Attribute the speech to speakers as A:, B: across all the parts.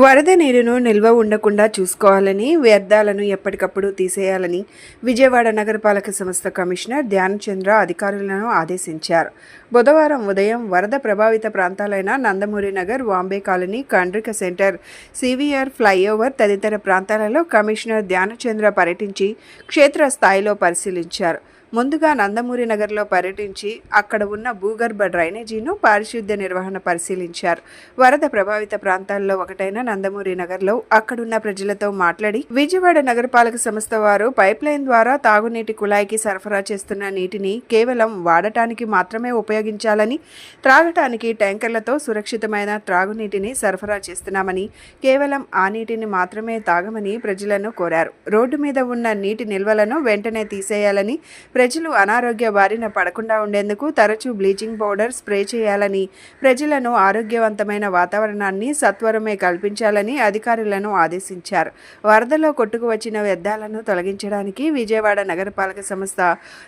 A: వరద నీరును నిల్వ ఉండకుండా చూసుకోవాలని వ్యర్థాలను ఎప్పటికప్పుడు తీసేయాలని విజయవాడ నగరపాలక సంస్థ కమిషనర్ ధ్యానచంద్ర అధికారులను ఆదేశించారు. బుధవారం ఉదయం వరద ప్రభావిత ప్రాంతాలైన Nandamuri Nagar Vambay colony Kandrika centre CVR flyover తదితర ప్రాంతాలలో కమిషనర్ ధ్యానచంద్ర పర్యటించి క్షేత్రస్థాయిలో పరిశీలించారు. ముందుగా నందమూరి నగర్లో పర్యటించి అక్కడ ఉన్న భూగర్భ డ్రైనేజీను పారిశుద్ధ్య నిర్వహణ పరిశీలించారు. వరద ప్రభావిత ప్రాంతాల్లో ఒకటైన నందమూరి నగర్లో అక్కడున్న ప్రజలతో మాట్లాడి విజయవాడ నగరపాలక సంస్థ వారు పైప్ లైన్ ద్వారా తాగునీటి కుళాయికి సరఫరా చేస్తున్న నీటిని కేవలం వాడటానికి మాత్రమే ఉపయోగించాలని త్రాగటానికి ట్యాంకర్లతో సురక్షితమైన త్రాగునీటిని సరఫరా చేస్తున్నామని కేవలం ఆ నీటిని మాత్రమే తాగమని ప్రజలను కోరారు. రోడ్డు మీద ఉన్న నీటి నిల్వలను వెంటనే తీసేయాలని ప్రజలు అనారోగ్య బారిన పడకుండా ఉండేందుకు తరచూ బ్లీచింగ్ పౌడర్ స్ప్రే చేయాలని ప్రజలను ఆరోగ్యవంతమైన వాతావరణాన్ని సత్వరమే కల్పించాలని అధికారులను ఆదేశించారు. వరదలో కొట్టుకు వచ్చిన వ్యర్థాలను తొలగించడానికి విజయవాడ నగరపాలక సంస్థ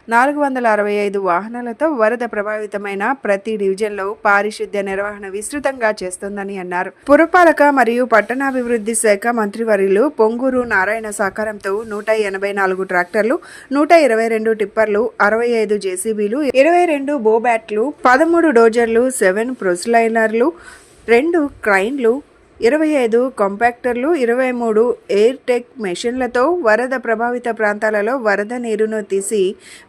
A: నాలుగు వందల అరవై ఐదు వాహనాలతో వరద ప్రభావితమైన ప్రతి డివిజన్లో పారిశుద్ధ్య నిర్వహణ విస్తృతంగా చేస్తోందని అన్నారు. పురపాలక మరియు పట్టణాభివృద్ధి శాఖ మంత్రివర్యులు పొంగూరు నారాయణ సహకారంతో నూట ఎనభై నాలుగు ట్రాక్టర్లు నూట ఇరవై రెండు టిప్పర్ టిప్పర్లు అరవై ఐదు జేసీబీలు ఇరవై రెండు బోబ్యాట్లు పదమూడు డోజర్లు సెవెన్ ప్రొసిలైనర్లు రెండు క్రైన్లు ఇరవై ఐదు కాంపాక్టర్లు ఇరవై మూడు ఎయిర్ టెక్ మెషిన్లతో వరద ప్రభావిత ప్రాంతాలలో వరద నీరును తీసి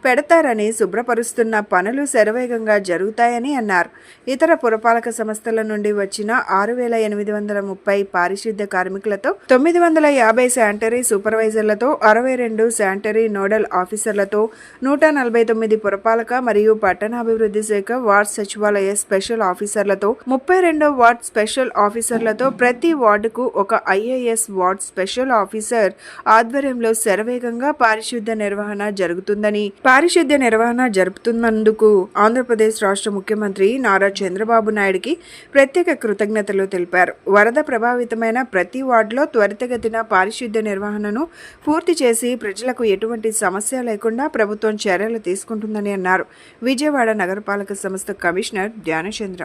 A: పెడతారని శుభ్రపరుస్తున్న పనులు శరవేగంగా జరుగుతాయని అన్నారు. ఇతర పురపాలక సంస్థల నుండి వచ్చిన ఆరు వేల ఎనిమిది వందల ముప్పై పారిశుద్ధ్య కార్మికులతో తొమ్మిది వందల యాభై శానిటరీ సూపర్వైజర్లతో అరవై రెండు శానిటరీ నోడల్ ఆఫీసర్లతో నూట నలభై తొమ్మిది పురపాలక మరియు పట్టణాభివృద్ధి శాఖ వార్డ్ సచివాలయ స్పెషల్ ఆఫీసర్లతో ముప్పై రెండో వార్డ్ స్పెషల్ ఆఫీసర్లతో ప్రతి వార్డుకు ఒక ఐఏఎస్ వార్డ్ స్పెషల్ ఆఫీసర్ ఆధ్వర్యంలో శరవేగంగా పారిశుద్ధ్య నిర్వహణ జరుగుతుందని పారిశుద్ధ్య నిర్వహణ జరుపుతున్నందుకు ఆంధ్రప్రదేశ్ రాష్ట్ర ముఖ్యమంత్రి నారా చంద్రబాబు నాయుడికి ప్రత్యేక కృతజ్ఞతలు తెలిపారు. వరద ప్రభావితమైన ప్రతి వార్డులో త్వరితగతిన పారిశుద్ధ్య నిర్వహణను పూర్తి చేసి ప్రజలకు ఎటువంటి సమస్య లేకుండా ప్రభుత్వం చర్యలు తీసుకుంటుందని అన్నారు. విజయవాడ నగరపాలక సంస్థ కమిషనర్ ధ్యానచంద్ర